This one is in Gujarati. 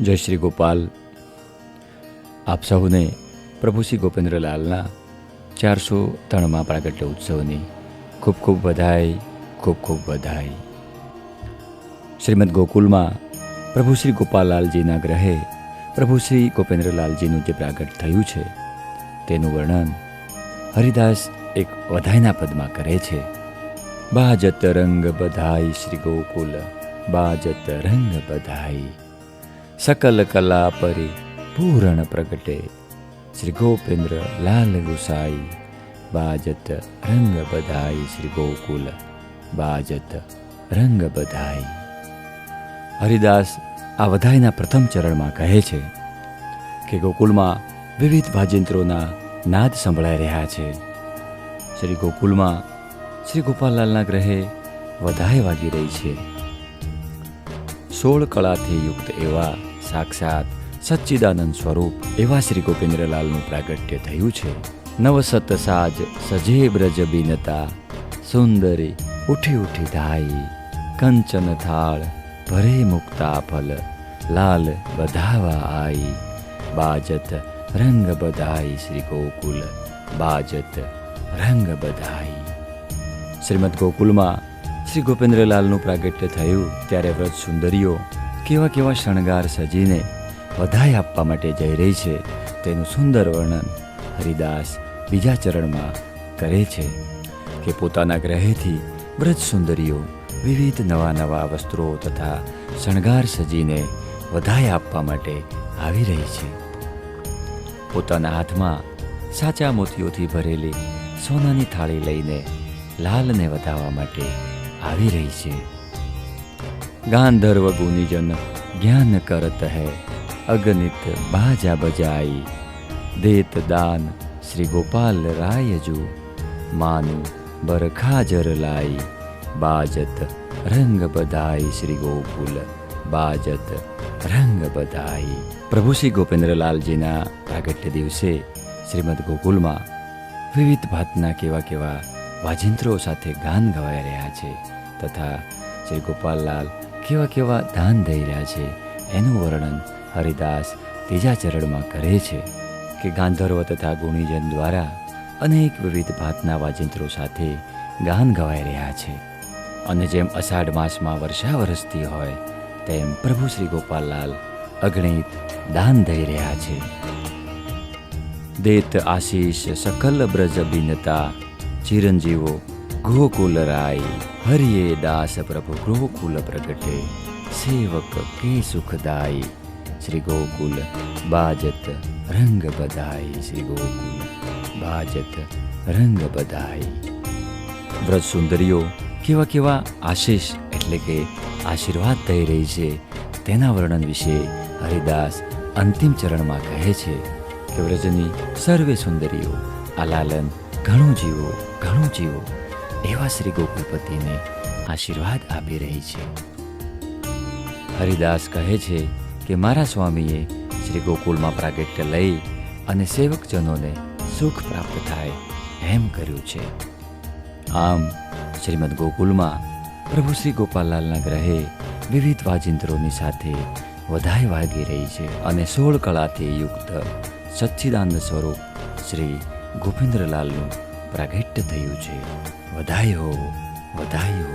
જય શ્રી ગોપાલ. આપ સૌને પ્રભુ શ્રી ગોપેન્દ્રલાલના ચારસો ત્રણમાં પ્રાગટ્ય ઉત્સવની ખૂબ ખૂબ વધાઈ ખૂબ ખૂબ વધાઈ શ્રીમદ ગોકુલમાં પ્રભુ શ્રી ગોપાલલાલજીના ગ્રહે પ્રભુ શ્રી ગોપેન્દ્રલાલજીનું જે પ્રાગટ થયું છે, તેનું વર્ણન હરિદાસ એક વધાઈના પદમાં કરે છે. બાજત રંગ બધાઈ શ્રી ગોકુલ બાજત રંગ બધાઈ. સકલ કલા પરી પૂરણ પ્રગટે શ્રી ગોપેન્દ્ર લાલ ગુસાઈ બાજત રંગ બધાઈ શ્રી ગોકુલ બાજત રંગ બધાઈ હરિદાસ આ વધાઈના પ્રથમ ચરણમાં કહે છે કે ગોકુલમાં વિવિધ ભાજંત્રોના નાદ સંભળાઈ રહ્યા છે. શ્રી ગોકુલમાં શ્રી ગોપાલલાલના ગ્રહે વધાઈ વાગી રહી છે. સોળ કળાથી યુક્ત એવા સાક્ષાત સચ્ચિદાનંદ સ્વરૂપ એવા શ્રી ગોપેન્દ્રલાલનું પ્રાગટ્ય થયું છે. નવસત સાજ સજે બ્રજ બિનતા, સુંદરી ઉઠી ઉઠી ધાઈ, કંચન થાળ ભરે મુક્તા ફલ લાલ બધાવા આઈ, બાજત રંગ બધાઈ શ્રી ગોકુલ, બાજત રંગ બધાઈ. શ્રીમદ ગોકુલમાં શ્રી ગોપેન્દ્રલાલનું પ્રાગટ્ય થયું ત્યારે વ્રત સુંદરીઓ કેવા કેવા શણગાર સજીને વધાઈ આપવા માટે જઈ રહી છે, તેનું સુંદર વર્ણન હરિદાસ બીજા ચરણમાં કરે છે કે પોતાના ગ્રહેથી વ્રજ સુંદરીઓ વિવિધ નવા નવા વસ્ત્રો તથા શણગાર સજીને વધાઈ આપવા માટે આવી રહી છે. પોતાના હાથમાં સાચા મોતીઓથી ભરેલી સોનાની થાળી લઈને લાલને વધાવવા માટે આવી રહી છે. ગાંધર્વ ગુનિજન જ્ઞાન કરત હૈ, અગણિત બાજા બજાઈ. દેત દાન શ્રી ગોપાલ રાયજુ માનું બરખાજર લાઈ. બાજત રંગ બધાઈ શ્રી ગોકુલ, બાજત રંગ બધાઈ. પ્રભુ શ્રી ગોપેન્દ્રલાલજીના પ્રાગટ્ય દિવસે શ્રીમદ ગોકુલમાં વિવિધ ભાતના કેવા કેવા વાજિંત્રો સાથે ગાન ગવાઈ રહ્યા છે તથા શ્રી ગોપાલલાલ કેવા કેવા દાન દઈ રહ્યા છે એનું વર્ણન હરિદાસ ત્રીજા ચરણમાં કરે છે કે ગાંધર્વ તથા ગુણીજન દ્વારા અનેક વિવિધ ભાતના વાજિંત્રો સાથે ગાન ગવાઈ રહ્યા છે. અને જેમ અષાઢ માસમાં વર્ષા વરસતી હોય, તેમ પ્રભુ શ્રી ગોપાલલાલ અગણિત દાન દઈ રહ્યા છે. દેત આશીષ સકલ બ્રજ બિનતા ચિરંજીવો ગોકુલ રાય હરિયે દાસ પ્રભુ ગોકુલ પ્રગટે, સેવક કે સુખદાઈ શ્રી ગોકુલ બાજત રંગ બધાઈ શ્રી ગોકુલ બાજત રંગ બધાઈ વ્રજ સુંદરીઓ, કેવા કેવા આશીષ એટલે કે આશીર્વાદ થઈ રહી છે, તેના વર્ણન વિશે હરિદાસ અંતિમ ચરણમાં કહે છે કે, વ્રજની સર્વે સુંદરીઓ, આ લાલન ઘણું જીવો ઘણું જીવો, એવા શ્રી ગોકુલપતિને આશીર્વાદ આપી રહી છે. હરિદાસ કહે છે કે મારા સ્વામીએ શ્રી ગોકુલમાં પ્રાગટ્ય લઈ અને સેવકજનોને સુખ પ્રાપ્ત થાય એમ કર્યું છે. આમ, શ્રીમદ ગોકુલમાં પ્રભુ શ્રી ગોપાલલાલના ગ્રહે વિવિધ વાજિંત્રોની સાથે વધાઈ વાગી રહી છે અને સોળ કળાથી યુક્ત સચ્ચિદાનંદ સ્વરૂપ શ્રી ગોવિંદ્રલાલનું પ્રાગટ્ય થયું છે. વધાઈ હો